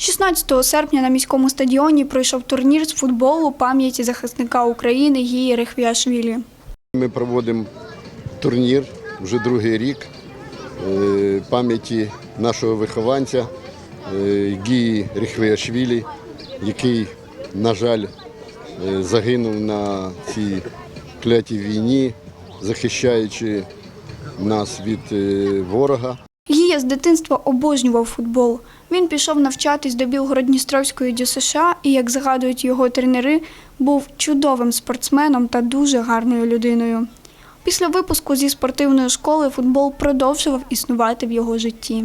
16 серпня на міському стадіоні пройшов турнір з футболу пам'яті захисника України Гії Рехвіашвілі. Ми проводимо турнір вже другий рік е, пам'яті нашого вихованця е, Гії Ріхвеашвілі, який, на жаль, е, загинув на цій клятій війні, захищаючи нас від ворога. Гія з дитинства обожнював футбол. Він пішов навчатись до Білгород-Дністровської ДЮСШ і, як згадують його тренери, був чудовим спортсменом та дуже гарною людиною. Після випуску зі спортивної школи футбол продовжував існувати в його житті.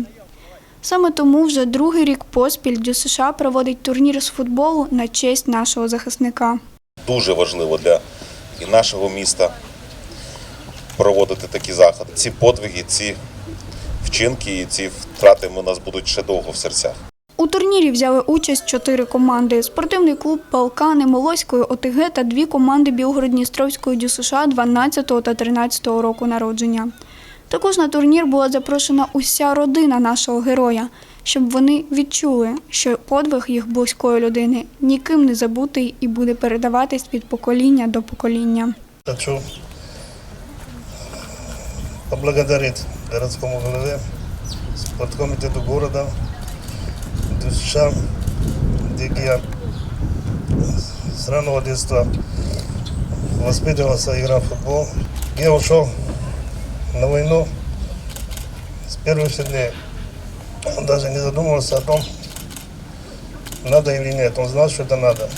Саме тому вже другий рік поспіль ДЮСШ проводить турнір з футболу на честь нашого захисника. дуже важливо для нашого міста проводити такі заходи. Ці подвиги, ці вчинки і ці втрати у нас будуть ще довго в серцях. У турнірі взяли участь чотири команди: спортивний клуб Балкани Молоської ОТГ та дві команди Білгород-Дністровської ДЮСШ 12 та 13 року народження. Також на турнір була запрошена уся родина нашого героя, щоб вони відчули, що подвиг їх близької людини ніким не забутий і буде передаватись від покоління до покоління. Хочу поблагодарить городскому голове, спорткомитету города, душа, где я с раннего детства воспитывался, играл в футбол. Я ушел на войну с первых же дней. Он даже не задумывался о том, надо или нет. Он знал, что это надо.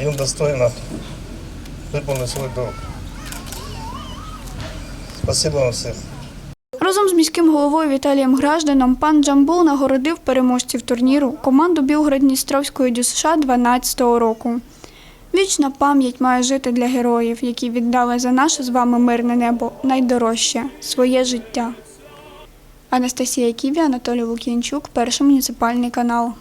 И он достойно выполнил свой долг. Спасибо вам всем. Разом з міським головою Віталієм Гражданом пан Джамбул нагородив переможців турніру команду Білгород-Дністровської ДЮСШ 12-го року. Вічна пам'ять має жити для героїв, які віддали за наше з вами мирне небо найдорожче своє життя. Анастасія Ківі, Анатолій Лук'янчук, перший муніципальний канал.